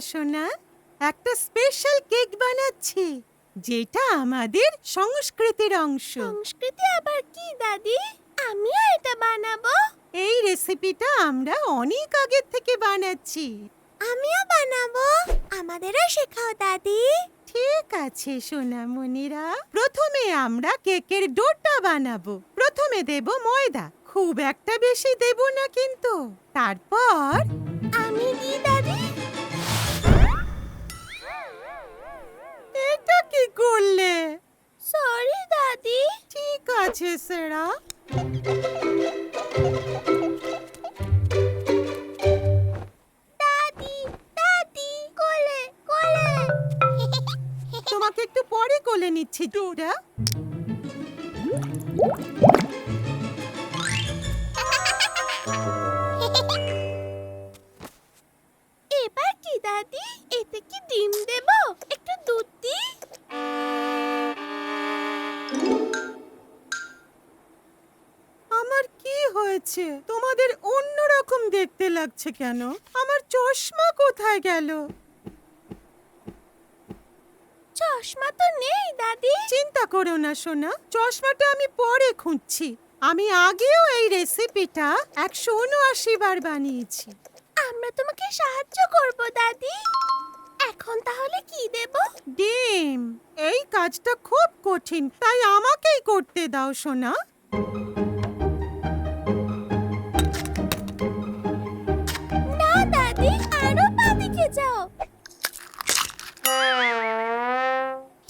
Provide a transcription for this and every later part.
সোনা একটা special cake বানাচ্ছি যেটা আমাদের সংস্কৃতির অংশ। সংস্কৃতি আবার কি দাদি? আমিও এটা বানাবো। এই রেসিপিটা আমরা অনেক আগের থেকে বানাচ্ছি। আমিও বানাবো। আমাদেরও শেখাও দাদি। ঠিক আছে সোনামণিরা প্রথমে আমরা কেকের ডোটা বানাবো। প্রথমে দেব ময়দা। খুব একটা বেশি দেব না কিন্তু। তারপর আমি দাদি? এটা কি করলে? সরি দাদি। ঠিক আছে সেরা। দাদি দাদি কোলে কোলে। তোমাকে একটু পরে কোলে নিচ্ছি ডোরা এবার কি দাদি? এতে কি ডিম দেব? একটু দুধ দি আমার কি হয়েছে? তোমাদের অন্যরকম দেখতে লাগছে কেন? আমার চশমা কোথায় গেল? চশমা তো নেই দাদি। চিন্তা করো না সোনা। চশমাটা আমি পরে খুঁজছি। আমি আগেও এই রেসিপিটা একশো উনআশি বার বানিয়েছি। আমরা তোমাকে সাহায্য করব দাদি। এখন তাহলে কি দেব? ডিম। এই কাজটা খুব কঠিন তাই আমাকেই করতে দাও সোনা। না দাদি আরও বাদিকে যাও।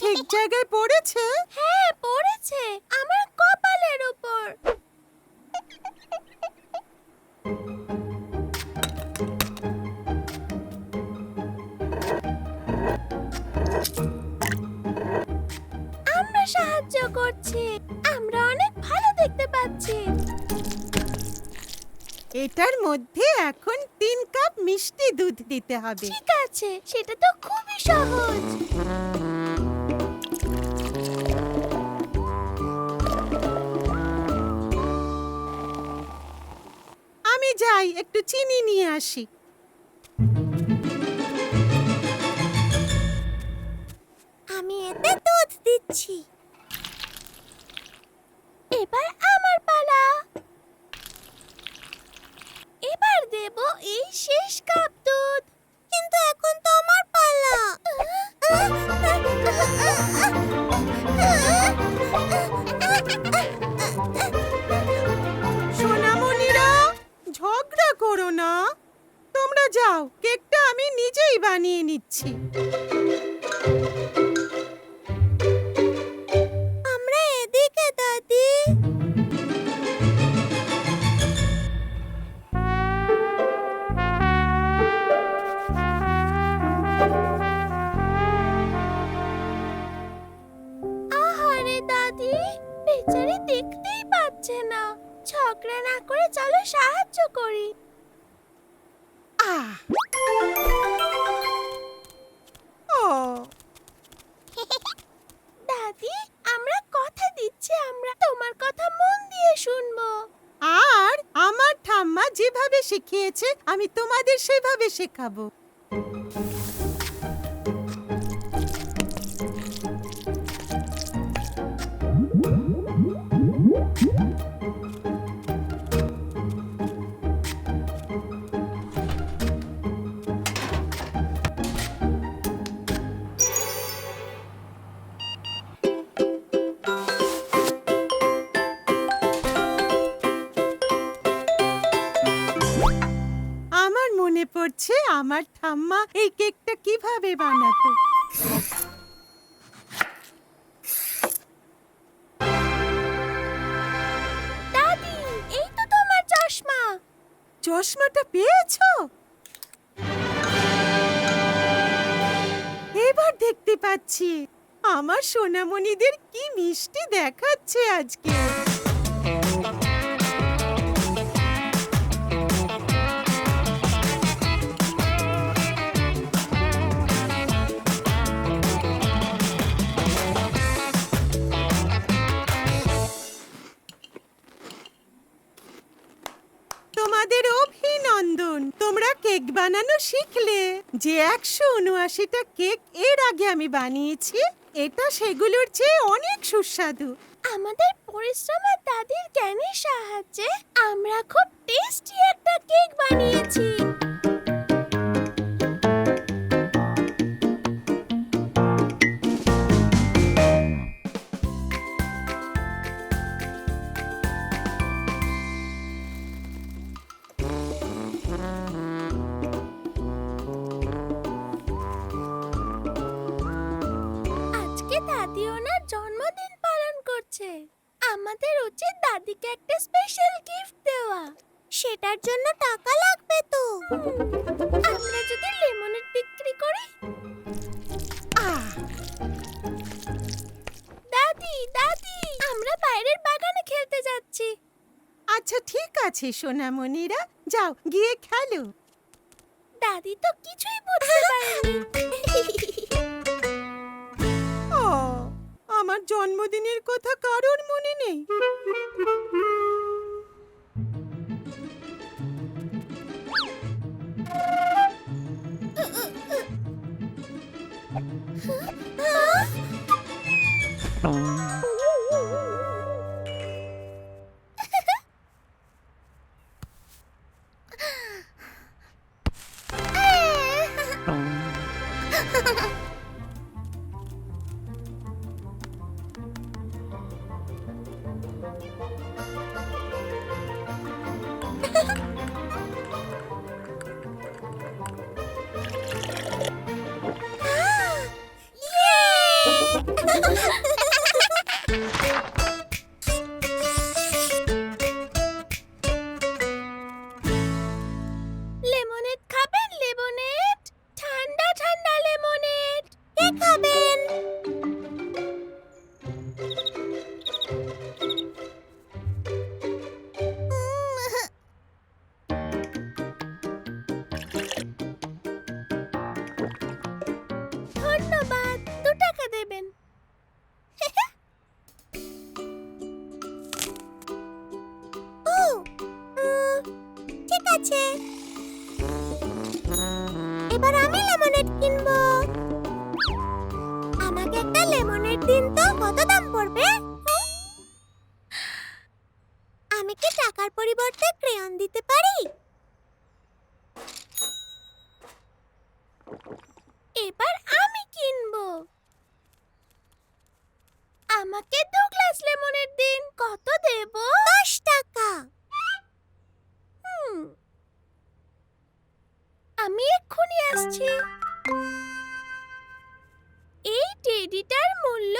ঠিক জায়গায় পড়েছে? হ্যাঁ পড়েছে। আমার করছি আমরা অনেক ভালো দেখতে পাচ্ছি। এটার মধ্যে এখন তিন কাপ মিষ্টি দুধ দিতে হবে। ঠিক আছে সেটা তো খুবই সহজ। আমি যাই একটু চিনি নিয়ে আসি। আমি এতে দুধ দিচ্ছি। এবার আমার পালা। এবার দেব এই শেষ কাপ দুধ। কিন্তু এখন তো আমার পালা। সোনামণিরা, ঝগড়া করো না। তোমরা যাও, কেকটা আমি নিজেই বানিয়ে নিচ্ছি। শেখাবো এই কেকটা কীভাবে বানাতো? দাদি এই তো তোমার চশমা। চশমাটা পেয়েছ? এবার দেখতে পাচ্ছি আমার সোনামণিদের কি মিষ্টি দেখাচ্ছে আজকে। বানানো শিখলে যে একশো উনআশিটা কেক এর আগে আমি বানিয়েছি, এটা সেগুলোর চেয়ে অনেক সুস্বাদু। আমাদের পরিশ্রম আর দাদির জ্ঞানের সাহায্যে আমরা খুব টেস্টি একটা কেক বানিয়েছি। আছে সোনামণিরা। যাও গিয়ে খেলো। দাদি তো কিছুই বুঝতে পারেনি। ও আমার জন্মদিনের কথা কারোর মনে নেই। লেমনেড ハハハ! এবার আমি লেমনেড কিনবো। আমাকে একটা লেমনেড দিন তো কত দাম পড়বে আমি কি টাকার পরিবর্তে ক্রেয়ন দিতে পারি এবার আমি কিনবো আমাকে দু গ্লাস লেমনের দিন কত দেব দশ টাকা হুম আমি এক্ষুনি এই টেডিটার মূল্য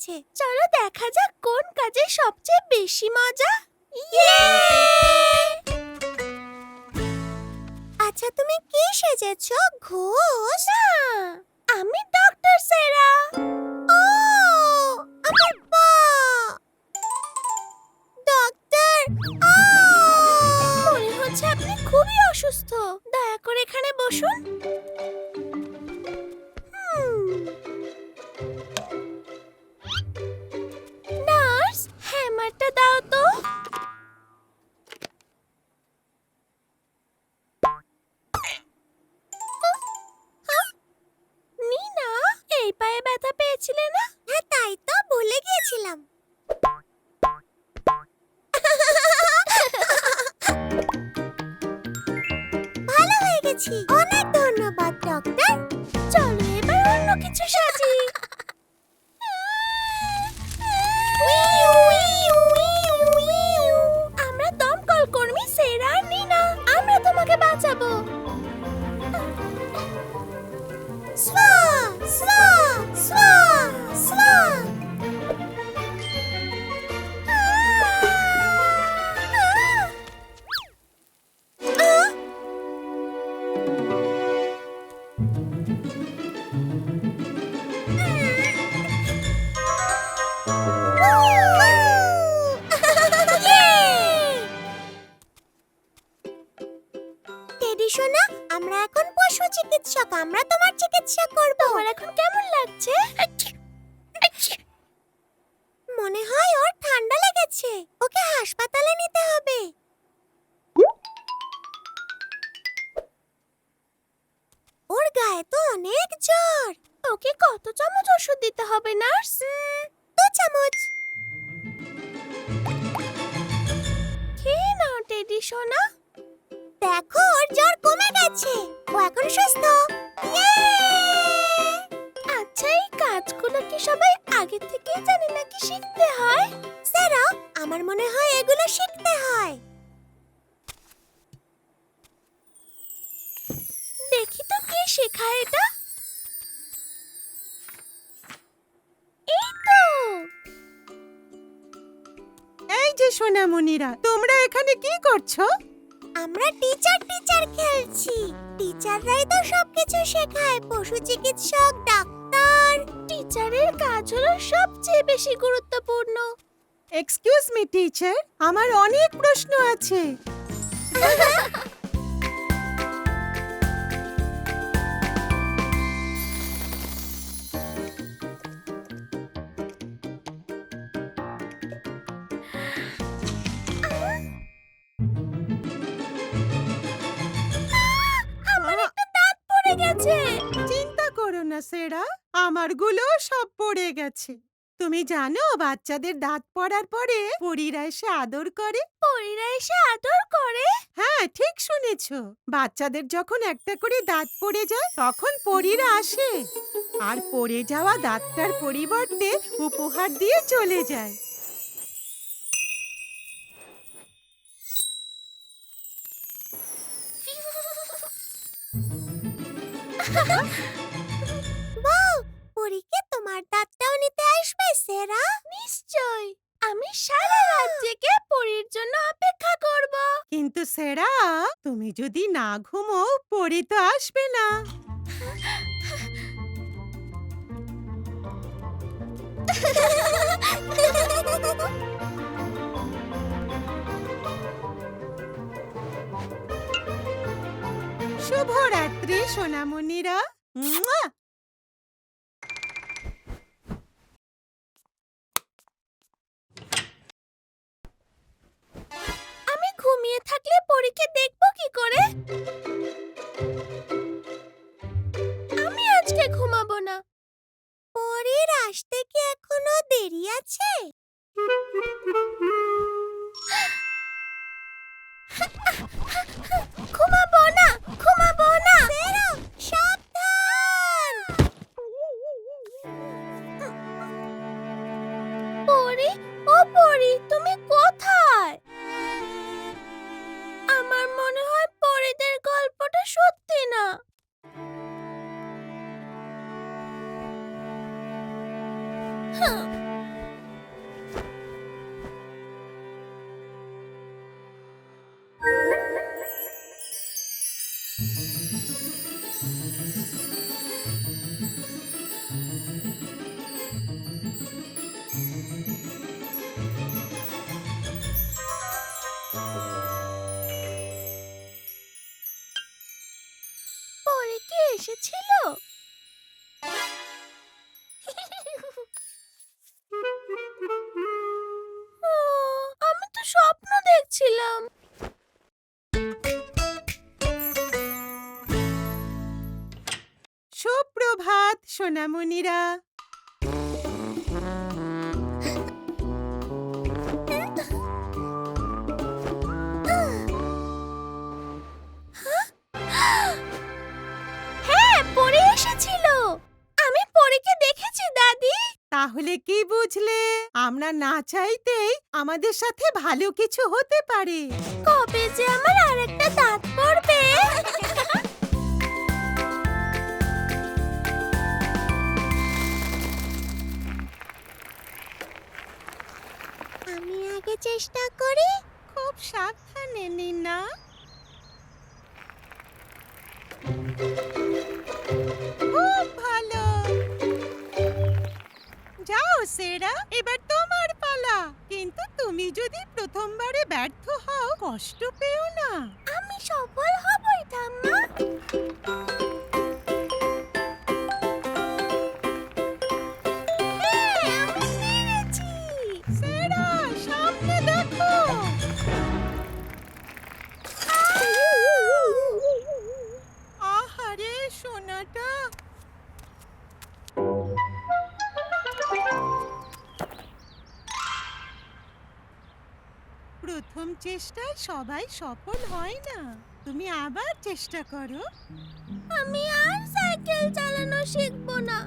আছে। চলো দেখা যাক কোন কাজে সবচেয়ে বেশি মজা। আচ্ছা তুমি কি সেজেছো? ঘোষ? আমি ডক্টর সেরা। ও, আমার পা। ডক্টর মনে হচ্ছে আপনি খুবই অসুস্থ। দয়া করে এখানে বসুন। দাও তো। নিনা, এই পায়ে ব্যথা পেয়েছিলে না? হ্যাঁ তাই তো, ভুলে গিয়েছিলাম। ভালো হয়ে গেছি। অনেক ধন্যবাদ ডক্টর চলো এবার অন্য কিছু সাজি। পশু চিকিৎসক ডাক্তার। টিচারের কাজ হলো সবচেয়ে বেশি গুরুত্বপূর্ণ। এক্সকিউজ মি টিচার আমার অনেক প্রশ্ন আছে। করো না সেরা আমারগুলো সব পড়ে গেছে। তুমি জানো বাচ্চাদের দাঁত পড়ার পরে পরীরা এসে আদর করে? পরীরা এসে আদর করে? হ্যাঁ ঠিক শুনেছো। বাচ্চাদের যখন একটা করে দাঁত পড়ে যায় তখন পরীরা আসে। আর পড়ে যাওয়া দাঁতটার পরিবর্তে উপহার দিয়ে চলে যায়। বাহ সেরা নিশ্চয় আমি সারা রাত জেগে পরীর জন্য অপেক্ষা করব। কিন্তু সেরা তুমি যদি না ঘুমো পরি তো আসবে না। শুভরাত্রি সোনামণিরা। পরীকে দেখব কি করে? সোনামণিরা। হ্যাঁ পরে এসেছিল। আমি পরীকে দেখেছি দাদি। তাহলে কি বুঝলে? আমরা না চাইতেই আমাদের সাথে ভালো কিছু হতে পারে। কবে যে আমার আরেকটা দাঁত পড়ে চেষ্টা করি খুব সাবধানে নিনা খুব ভালো। যাও সেরা, এবার তোমার পালা। কিন্তু তুমি যদি প্রথমবারে ব্যর্থ হও, কষ্ট পেও না। আমি সফল হবই, ঠাম্মা। চেষ্টায় সবাই সফল হয় না। তুমি আবার চেষ্টা করো। আমি আর সাইকেল চালানো শিখব না।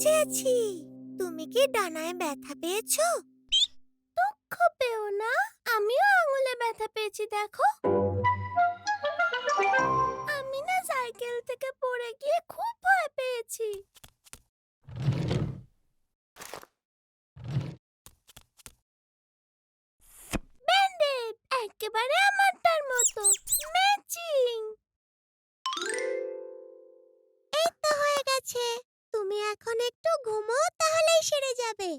বুঝেছি। তুমি কি ডানায় ব্যথা পেয়েছ? দুঃখ পেও না আমিও আঙুলে ব্যথা পেয়েছি দেখো। যাবে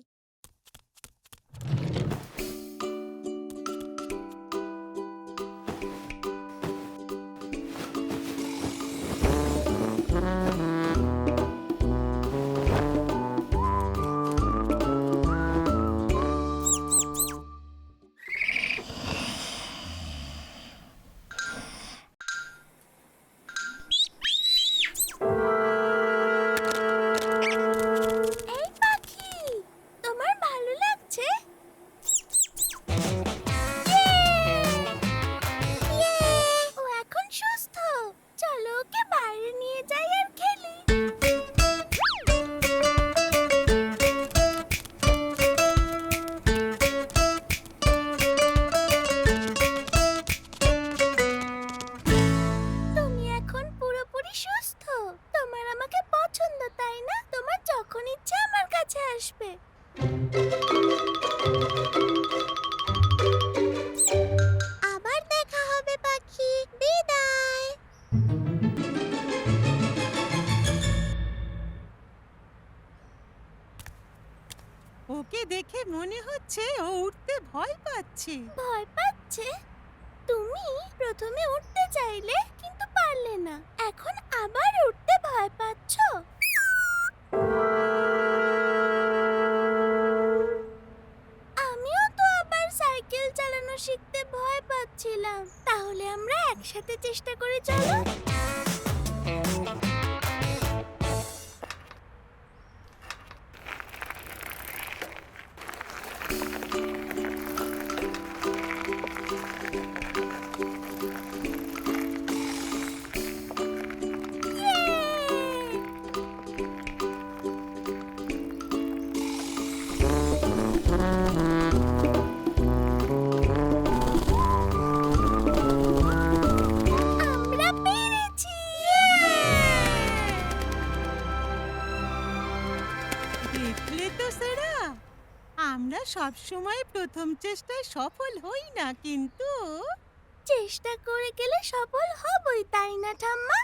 সুপ্রভাত মনে হচ্ছে ও উঠতে ভয় পাচ্ছে। ভয় পাচ্ছে? তুমি প্রথমে উঠতে চাইলে কিন্তু পারলে না। এখন আবার উঠতে ভয় পাচ্ছ? আমিও তো আবার সাইকেল চালানো শিখতে ভয় পাচ্ছিলাম। তাহলে আমরা একসাথে চেষ্টা করে চলো। আমরা সব সময় প্রথম চেষ্টায় সফল হই না কিন্তু। চেষ্টা করে গেলে সফল হবই, তাই না ঠাম্মা?